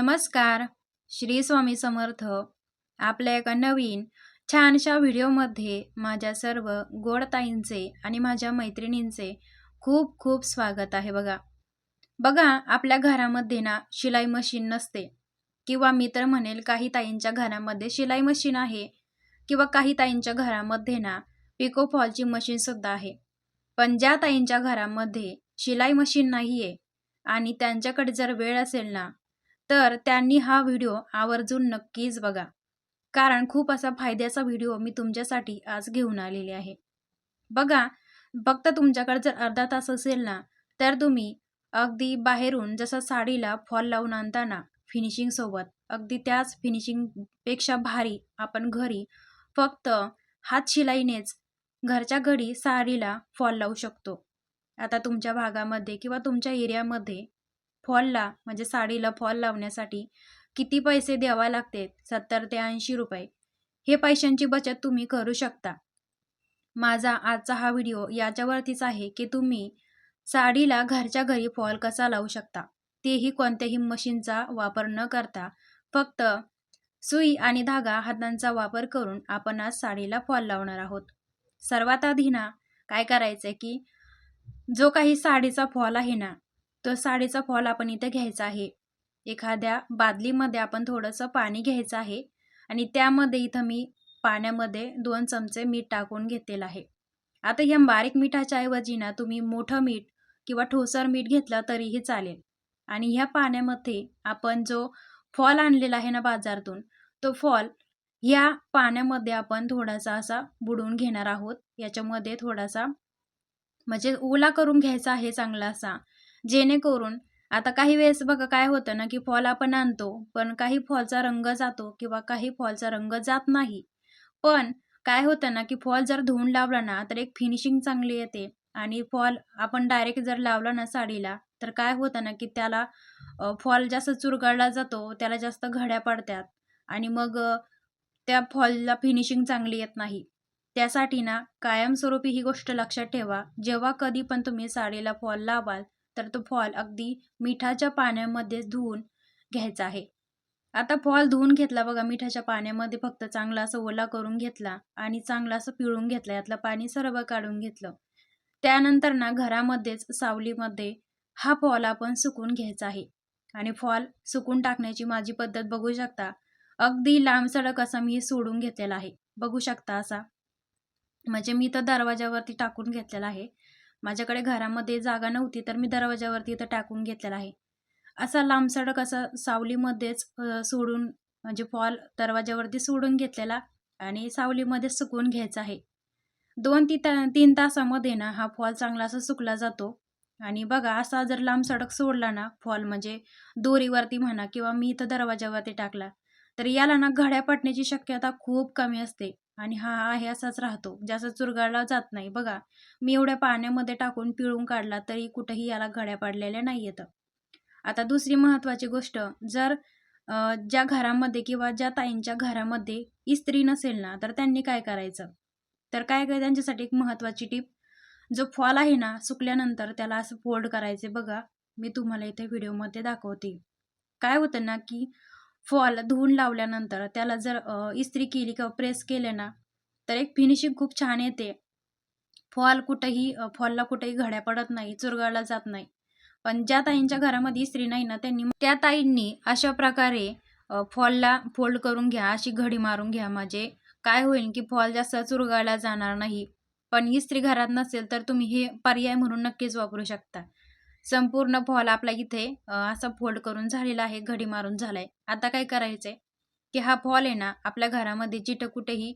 नमस्कार. श्री स्वामी समर्थ. आपल्या एका नवीन छानशा व्हिडिओमध्ये माझ्या सर्व गोड ताईंचे आणि माझ्या मैत्रिणींचे खूप खूप स्वागत आहे बघा. बघा आपल्या घरामध्ये ना शिलाई मशीन नसते. किंवा मी तर म्हणेल काही ताईंच्या घरामध्ये शिलाई मशीन आहे. किंवा काही ताईंच्या घरामध्ये ना पिको फॉलची मशीनसुद्धा आहे. पण ज्या ताईंच्या घरामध्ये शिलाई मशीन नाही आहे आणि त्यांच्याकडे जर वेळ असेल ना तर त्यांनी हा व्हिडिओ आवर्जून नक्कीच बघा. कारण खूप असा फायद्याचा व्हिडिओ मी तुमच्यासाठी आज घेऊन आलेले आहे. बघा फक्त तुमच्याकडे जर अर्धा तास असेल ना तर तुम्ही अगदी बाहेरून जसं साडीला फॉल लावून आणताना फिनिशिंगसोबत अगदी त्याच फिनिशिंगपेक्षा भारी आपण घरी फक्त हात शिलाईनेच घरच्या घरी साडीला फॉल लावू शकतो. आता तुमच्या भागामध्ये किंवा तुमच्या एरियामध्ये फॉलला म्हणजे साडीला फॉल लावण्यासाठी किती पैसे द्यावा लागते? सत्तर ते ऐंशी रुपये. हे पैशांची बचत तुम्ही करू शकता. माझा आजचा हा व्हिडिओ याच्यावरतीच आहे की तुम्ही साडीला घरच्या घरी फॉल कसा लावू शकता? तेही कोणत्याही मशीनचा वापर न करता. फक्त सुई आणि धागा हातांचा वापर करून आपण आज साडीला फॉल लावणार आहोत. सर्वात आधी ना काय करायचं आहे की जो काही साडीचा फॉल आहे ना तो साडीचा फॉल आपण इथे घ्यायचा आहे. एखाद्या बादलीमध्ये आपण थोडंसं पाणी घ्यायचं आहे आणि त्यामध्ये इथं मी पाण्यामध्ये दोन चमचे मीठ टाकून घेतलेलं आहे. आता ह्या बारीक मिठाच्या ऐवजी ना तुम्ही मोठं मीठ किंवा ठोसर मीठ घेतलं तरीही चालेल. आणि ह्या पाण्यामध्ये आपण जो फॉल आणलेला आहे ना बाजारातून तो फॉल ह्या पाण्यामध्ये आपण थोडासा असा बुडवून घेणार आहोत. याच्यामध्ये थोडासा म्हणजे ओला करून घ्यायचा आहे चांगला असा. जेणेकरून आता काही वेळेस बघा काय होतं ना की फॉल आपण आणतो पण काही फॉलचा रंग जातो किंवा काही फॉलचा रंग जात नाही. पण काय होतं ना की फॉल जर धुवून लावला ना तर एक फिनिशिंग चांगली येते आणि फॉल आपण डायरेक्ट जर लावला ना साडीला तर काय होतं ना की त्याला फॉल जास्त चुरगळला जातो त्याला जास्त घड्या पडतात आणि मग त्या फॉलला फिनिशिंग चांगली येत नाही. त्यासाठी ना कायमस्वरूपी ही गोष्ट लक्षात ठेवा. जेव्हा कधी पण तुम्ही साडीला फॉल लावाल तर तो फॉल अगदी मिठाच्या पाण्यामध्ये धुवून घ्यायचा आहे. आता फॉल धुवून घेतला बघा मिठाच्या पाण्यामध्ये फक्त चांगला असं ओला करून घेतला आणि चांगला असं पिळून घेतला यातलं पाणी सर्व काढून घेतलं. त्यानंतर ना घरामध्येच सावलीमध्ये हा फॉल आपण सुकून घ्यायचा आहे. आणि फॉल सुकून टाकण्याची माझी पद्धत बघू शकता. अगदी लांब सडक असा मी सोडून घेतलेला आहे. बघू शकता असा. म्हणजे मी तर दरवाजावरती टाकून घेतलेला आहे. माझ्याकडे घरामध्ये जागा नव्हती तर मी दरवाजावरती इथं टाकून घेतलेला आहे. असा लांबसडक असा सावलीमध्येच सोडून म्हणजे फॉल दरवाजावरती सोडून घेतलेला आणि सावलीमध्ये सुकवून घ्यायचा आहे. दोन ती ता तीन तासामध्ये ना हा फॉल चांगला असा सुकला जातो. आणि बघा असा जर लांब सडक सोडला ना फॉल म्हणजे दोरीवरती म्हणा किंवा मी इथं दरवाजावरती टाकला तर याला ना घड्या पडण्याची शक्यता खूप कमी असते. आणि हा आहे असाच राहतो. म्हणजे जास्त चुरगाळला जात नाही. बघा मी एवढ्या पाण्यामध्ये टाकून पिळून काढला तरी कुठंही याला घड्या पडलेल्या नाही येतं आता दुसरी महत्त्वाची गोष्ट जर ज्या घरामध्ये किंवा ज्या ताईंच्या घरामध्ये इस्त्री नसेल ना तर त्यांनी काय करायचं? तर काय काय त्यांच्यासाठी एक महत्त्वाची टीप? जो फॉल आहे ना सुकल्यानंतर त्याला असं फोल्ड करायचे. बघा मी तुम्हाला इथे व्हिडिओमध्ये दाखवते. काय होतं ना की फॉल धुवून लावल्यानंतर त्याला जर इस्त्री केली किंवा प्रेस केले ना तर एक फिनिशिंग खूप छान येते. फॉल कुठंही फॉलला कुठेही घड्या पडत नाही चुरगळला जात नाही. पण ज्या ताईंच्या घरामध्ये इस्त्री नाही ना त्यांनी त्या ताईंनी अशा प्रकारे फॉलला फोल्ड करून घ्या अशी घडी मारून घ्या. म्हणजे काय होईल की फॉल जास्त चुरगाळला जाणार नाही. पण इस्त्री घरात नसेल तर तुम्ही हे पर्याय म्हणून नक्कीच वापरू शकता. संपूर्ण फॉल आपला इथे असा फोल्ड करून झालेला आहे घडी मारून झालाय. आता काय करायचंय? की हा फॉल आहे ना आपल्या घरामध्ये जिथं कुठेही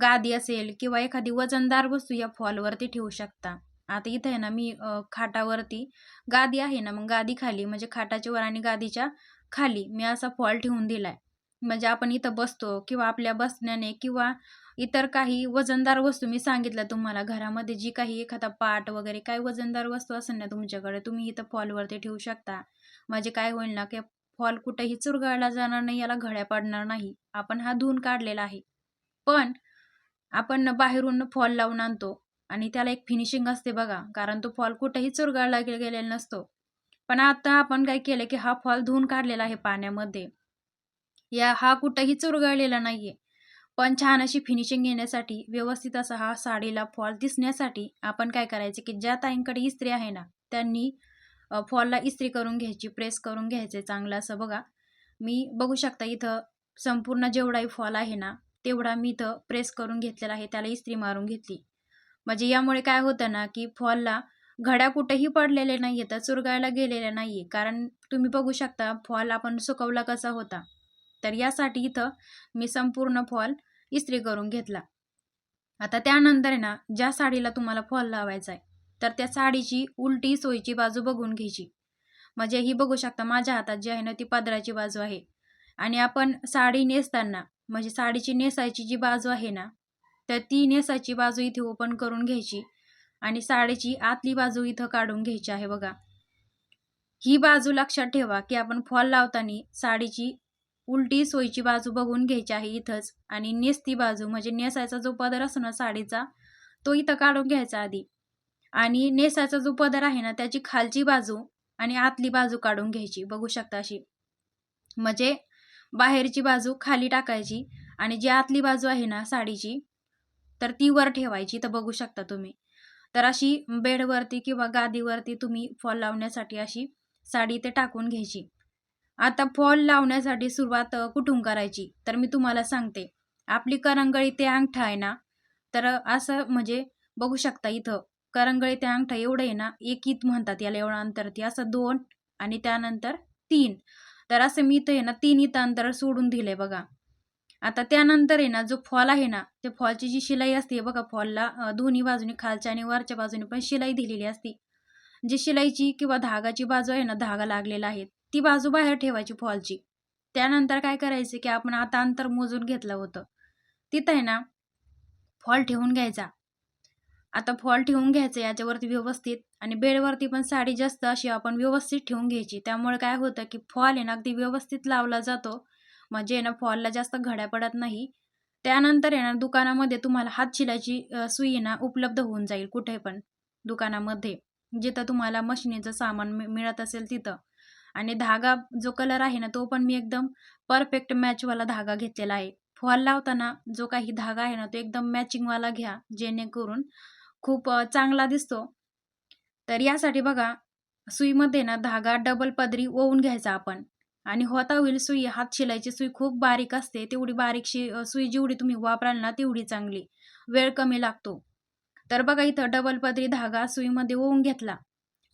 गादी असेल किंवा एखादी वजनदार वस्तू या फॉलवरती ठेवू शकता. आता इथं आहे ना मी खाटावरती गादी आहे ना मग गादी खाली म्हणजे खाटाच्या वर आणि गादीच्या खाली मी असा फॉल ठेवून दिलाय. म्हणजे आपण इथं बसतो किंवा आपल्या बसण्याने किंवा इतर काही वजनदार वस्तू मी सांगितल्या तुम्हाला घरामध्ये जी काही एखादा पाट वगैरे काही वजनदार वस्तू असेल ना तुमच्याकडे तुम्ही इथं फॉलवरती ठेवू शकता. म्हणजे काय होईल ना की फॉल कुठेही चुरगाळला जाणार नाही याला घड्या पडणार नाही. आपण हा धुवून काढलेला आहे. पण आपण बाहेरून फॉल लावून आणतो आणि त्याला एक फिनिशिंग असते बघा कारण तो फॉल कुठेही चुरगाळला गेलेला नसतो. पण आता आपण काय केलं की हा फॉल धुवून काढलेला आहे पाण्यामध्ये. या हा कुठंही चुरगळलेला नाहीये. पण छान अशी फिनिशिंग येण्यासाठी व्यवस्थित असा हा साडीला फॉल दिसण्यासाठी आपण काय करायचे की ज्या ताईंकडे इस्त्री आहे ना त्यांनी फॉलला इस्त्री करून घ्यायची प्रेस करून घ्यायचे चांगलं असं बघा. मी बघू शकता इथं संपूर्ण जेवढाही फॉल आहे ना तेवढा मी इथं प्रेस करून घेतलेला आहे त्याला इस्त्री मारून घेतली. म्हणजे यामुळे काय होतं ना की फॉलला घड्या कुठेही पडलेले नाही तर चुरगायला गेलेले नाही कारण तुम्ही बघू शकता फॉल आपण सुकवला कसा होता. तर यासाठी इथं मी संपूर्ण फॉल इस्त्री करून घेतला. आता त्यानंतर आहे ना ज्या साडीला तुम्हाला फॉल लावायचा आहे तर त्या साडीची उलटी सोयीची बाजू बघून घ्यायची. म्हणजे ही बघू शकता माझ्या हातात जी आहे ना ती पदराची बाजू आहे. आणि आपण साडी नेसताना म्हणजे साडीची नेसायची जी बाजू आहे ना तर ती नेसायची बाजू इथे ओपन करून घ्यायची आणि साडीची आतली बाजू इथं काढून घ्यायची आहे बघा. ही बाजू लक्षात ठेवा की आपण फॉल लावताना साडीची उलटी सोयीची बाजू बघून घ्यायची आहे इथंच. आणि नेसती बाजू म्हणजे नेसायचा जो पदर असतो ना साडीचा तो इथं काढून घ्यायचा आधी. आणि नेसायचा जो पदर आहे ना त्याची खालची बाजू आणि आतली बाजू काढून घ्यायची बघू शकता अशी. म्हणजे बाहेरची बाजू खाली टाकायची आणि जी आतली बाजू आहे ना साडीची तर ती वर ठेवायची तर बघू शकता तुम्ही. तर अशी बेडवरती किंवा गादीवरती तुम्ही फॉल लावण्यासाठी अशी साडी ते टाकून घ्यायची. आता फॉल लावण्यासाठी सुरुवात कुठून करायची? तर मी तुम्हाला सांगते. आपली करंगळी ते अंगठा आहे ना? तर असं म्हणजे बघू शकता इथं. करंगळी ते अंगठा एवढं आहे ना एक इत म्हणतात याला एवढं अंतर ते असं दोन आणि त्यानंतर तीन. तर असं मी इथं आहे ना तीन इथं अंतर सोडून दिलंय बघा. आता त्यानंतर आहे ना जो फॉल आहे ना ते फॉलची जी शिलाई असते बघा फॉलला दोन्ही बाजूने खालच्या आणि वरच्या बाजूने पण शिलाई दिलेली असते. जी शिलाईची किंवा धागाची बाजू आहे ना धागा लागलेला आहे. ती बाजू बाहेर ठेवायची फॉलची. त्यानंतर काय करायचं की आपण आता अंतर मोजून घेतलं होतं. तिथं आहे ना फॉल ठेवून घ्यायचा. आता फॉल ठेवून घ्यायचं याच्यावरती व्यवस्थित आणि बेडवरती पण साडी जास्त अशी आपण व्यवस्थित ठेवून घ्यायची. त्यामुळे काय होतं की फॉल आहे ना अगदी व्यवस्थित लावला जातो. म्हणजे ना फॉलला जास्त घड्या पडत नाही. त्यानंतर आहे ना दुकानामध्ये तुम्हाला हात शिलायची सुई आहे ना उपलब्ध होऊन जाईल कुठे पण दुकानामध्ये. जिथं तुम्हाला मशिनीचं सामान मिळत असेल तिथं. आणि धागा जो कलर आहे ना तो पण मी एकदम परफेक्ट मॅचवाला धागा घेतलेला आहे. फॉल लावताना जो काही धागा आहे ना तो एकदम मॅचिंगवाला घ्या जेणेकरून खूप चांगला दिसतो. तर यासाठी बघा सुईमध्ये ना धागा डबल पदरी ओवून घ्यायचा आपण. आणि होता होईल सुई हात शिलाईची सुई खूप बारीक असते तेवढी बारीकशी सुई जेवढी तुम्ही वापराल ना तेवढी चांगली. वेळ कमी लागतो. तर बघा इथं डबल पदरी धागा सुईमध्ये ओवून घेतला.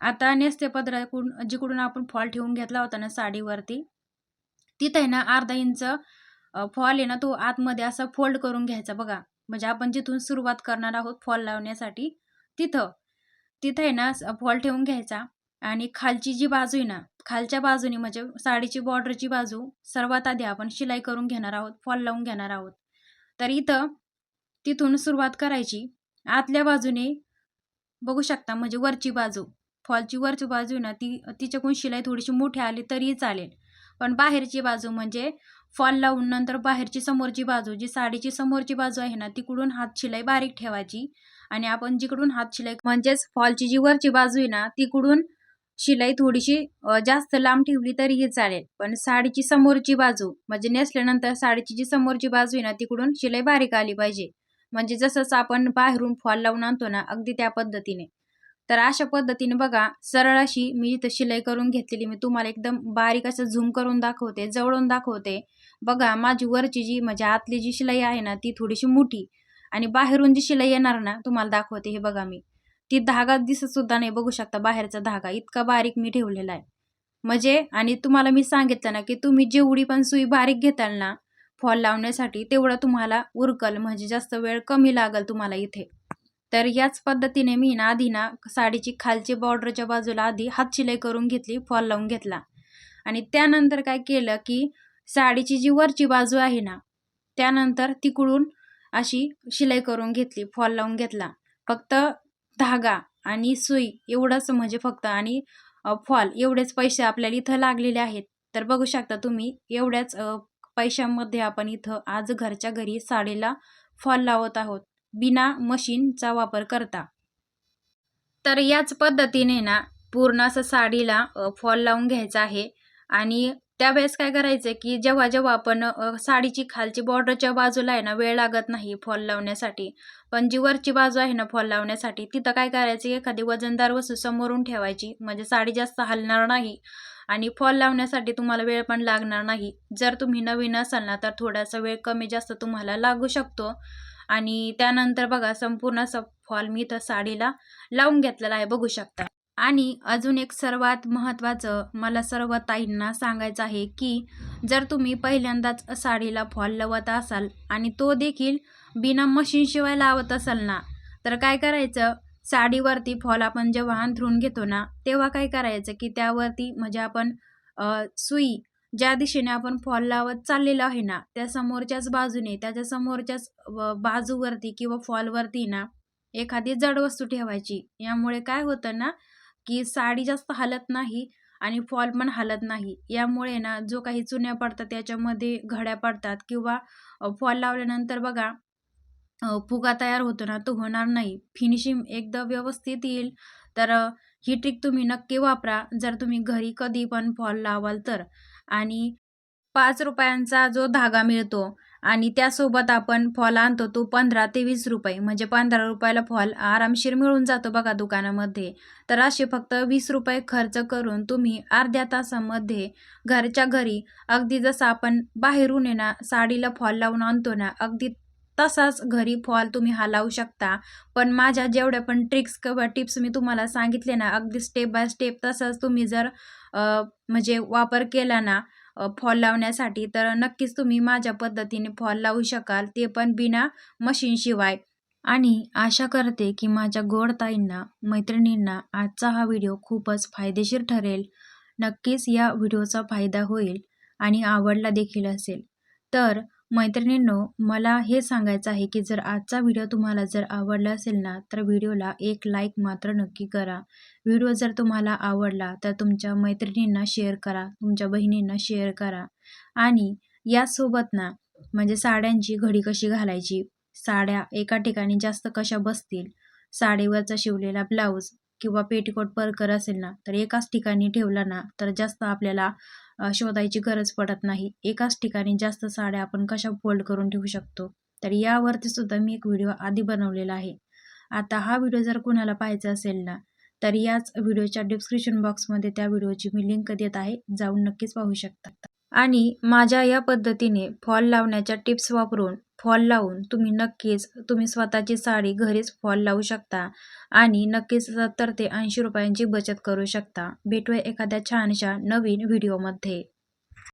आता नेसते पदराकडून जिकडून आपण फॉल ठेवून घेतला होता ना साडीवरती तिथं आहे ना अर्धा इंच फॉल आहे ना तो आतमध्ये असा फोल्ड करून घ्यायचा बघा. म्हणजे आपण जिथून सुरुवात करणार आहोत फॉल लावण्यासाठी तिथं. तिथं आहे ना फॉल ठेवून घ्यायचा. आणि खालची जी बाजू आहे ना खालच्या बाजूने म्हणजे साडीची बॉर्डरची बाजू सर्वात आधी आपण शिलाई करून घेणार आहोत फॉल लावून घेणार आहोत. तर इथं तिथून सुरुवात करायची. आतल्या बाजूने बघू शकता म्हणजे वरची बाजू. फॉलची वरची बाजू ना ती तिच्याकडून शिलाई थोडीशी मोठी आली तरीही चालेल. पण बाहेरची बाजू म्हणजे फॉल लावून नंतर बाहेरची समोरची बाजू जी साडीची समोरची बाजू आहे ना तिकडून हात शिलाई बारीक ठेवायची. आणि आपण जिकडून हात शिलाई म्हणजेच फॉलची जी वरची बाजू आहे ना तिकडून शिलाई थोडीशी जास्त लांब ठेवली तरीही चालेल. पण साडीची समोरची बाजू म्हणजे नेसल्यानंतर साडीची जी समोरची बाजू आहे ना तिकडून शिलाई बारीक आली पाहिजे. म्हणजे जसंच आपण बाहेरून फॉल लावून आणतो ना अगदी त्या पद्धतीने. तर अशा पद्धतीने बघा सरळ अशी मी इथं शिलाई करून घेतलेली. मी तुम्हाला एकदम बारीक असं झूम करून दाखवते जवळून दाखवते. बघा माझी वरची जी म्हणजे आतली जी शिलाई आहे ना ती थोडीशी मोठी आणि बाहेरून जी शिलाई येणार ना तुम्हाला दाखवते हे बघा मी. ती धागा दिसत सुद्धा नाही बघू शकता बाहेरचा धागा. इतका बारीक मी ठेवलेला आहे. म्हणजे आणि तुम्हाला मी सांगितलं ना की तुम्ही जेवढी पण सुई बारीक घेताल ना फॉल लावण्यासाठी तेवढं तुम्हाला उरकल. म्हणजे जास्त वेळ कमी लागल तुम्हाला इथे. तर याच पद्धतीने मी ना आधी ना साडीची खालची बॉर्डरच्या बाजूला आधी हात शिलाई करून घेतली फॉल लावून घेतला. आणि त्यानंतर काय केलं की साडीची जी वरची बाजू आहे ना त्यानंतर तिकडून अशी शिलाई करून घेतली फॉल लावून घेतला. फक्त धागा आणि सुई एवढंच म्हणजे फक्त आणि फॉल एवढेच पैसे आपल्याला इथं लागलेले आहेत. तर बघू शकता तुम्ही एवढ्याच पैशांमध्ये आपण इथं आज घरच्या घरी साडीला फॉल लावत आहोत. बिना मशीनचा वापर करता. तर याच पद्धतीने ना पूर्ण असं साडीला फॉल लावून घ्यायचा आहे. आणि त्यावेळेस काय करायचं की जेव्हा जेव्हा आपण साडीची खालची बॉर्डरच्या बाजूला आहे ना वेळ लागत नाही फॉल लावण्यासाठी. पण जी वरची बाजू आहे ना फॉल लावण्यासाठी तिथं काय करायचं एखादी वजनदार वस्तू समोरून ठेवायची. म्हणजे साडी जास्त हलणार नाही. आणि फॉल लावण्यासाठी तुम्हाला वेळ पण लागणार नाही. जर तुम्ही नवीन असाल ना तर थोडासा वेळ कमी जास्त तुम्हाला लागू शकतो. आणि त्यानंतर बघा संपूर्ण असं फॉल मी तर साडीला लावून घेतलेला आहे बघू शकता. आणि अजून एक सर्वात महत्त्वाचं मला सर्व ताईंना सांगायचं आहे की जर तुम्ही पहिल्यांदाच साडीला फॉल लावत असाल आणि तो देखील बिना मशीनशिवाय लावत असाल ना तर काय करायचं? साडीवरती फॉल आपण जेव्हा अंथरून घेतो ना तेव्हा काय करायचं की त्यावरती म्हणजे आपण सुई ज्या दिशेने आपण फॉल लावत चाललेलो आहे ना त्या समोरच्याच बाजूने त्याच्या समोरच्याच बाजूवरती किंवा फॉलवरती ना एखादी जड वस्तू ठेवायची. यामुळे काय होतं ना की साडी जास्त हालत नाही आणि फॉल पण हालत नाही. यामुळे ना जो काही चुन्या पडतात त्याच्यामध्ये घड्या पडतात किंवा फॉल लावल्यानंतर बघा फुगा तयार होतो ना तो होणार नाही. फिनिशिंग एकदम व्यवस्थित येईल. तर ही ट्रिक तुम्ही नक्की वापरा. जर तुम्ही घरी कधी पण फॉल लावाल तर. आणि पाच रुपयांचा जो धागा मिळतो आणि त्यासोबत आपण फॉल आणतो तो पंधरा ते वीस रुपये. म्हणजे पंधरा रुपयाला फॉल आरामशीर मिळून जातो बघा दुकानामध्ये. तर असे फक्त वीस रुपये खर्च करून तुम्ही अर्ध्या तासामध्ये घरच्या घरी अगदी जसं आपण बाहेरून येणार ना साडीला फॉल लावून आणतो ना अगदी तसाच घरी फॉल तुम्ही हा लावू शकता. पण माझ्या जेवढ्या पण ट्रिक्स किंवा टिप्स मी तुम्हाला सांगितले ना अगदी स्टेप बाय स्टेप तसंच तुम्ही जर म्हणजे वापर केला ना फॉल लावण्यासाठी तर नक्कीच तुम्ही माझ्या पद्धतीने फॉल लावू शकाल. ते पण बिना मशीनशिवाय. आणि आशा करते की माझ्या गोड ताईंना मैत्रिणींना आजचा हा व्हिडिओ खूपच फायदेशीर ठरेल. नक्कीच या व्हिडिओचा फायदा होईल आणि आवडला देखील असेल. तर मैत्रिणींनो मला हे सांगायचं आहे की जर आजचा व्हिडिओ तुम्हाला जर आवडला असेल ना तर व्हिडिओला एक लाईक मात्र नक्की करा. व्हिडिओ जर तुम्हाला आवडला तर तुमच्या मैत्रिणींना शेअर करा तुमच्या बहिणींना शेअर करा. आणि यासोबत ना म्हणजे साड्यांची घडी कशी घालायची? साड्या एका ठिकाणी जास्त कशा बसतील? साडीवरचा शिवलेला ब्लाऊज किंवा पेटीकोट परकर असेल ना तर एकाच ठिकाणी ठेवला ना तर जास्त आपल्याला शोधायची गरज पडत नाही. एकाच ठिकाणी जास्त साड्या आपण कशा फोल्ड करून ठेवू शकतो? तर यावरती सुद्धा मी एक व्हिडिओ आधी बनवलेला आहे. आता हा व्हिडिओ जर कुणाला पाहायचा असेल ना तर याच व्हिडिओच्या डिस्क्रिप्शन बॉक्समध्ये त्या व्हिडिओची मी लिंक देत आहे. जाऊन नक्कीच पाहू शकता. आणि माझ्या या पद्धतीने फॉल लावण्याच्या टिप्स वापरून फॉल लावून तुम्ही नक्कीच तुम्ही स्वतःची साडी घरीच फॉल लावू शकता आणि नक्कीच सत्तर ते ऐंशी रुपयांची बचत करू शकता. भेटूया एखाद्या छानशा नवीन व्हिडिओमध्ये.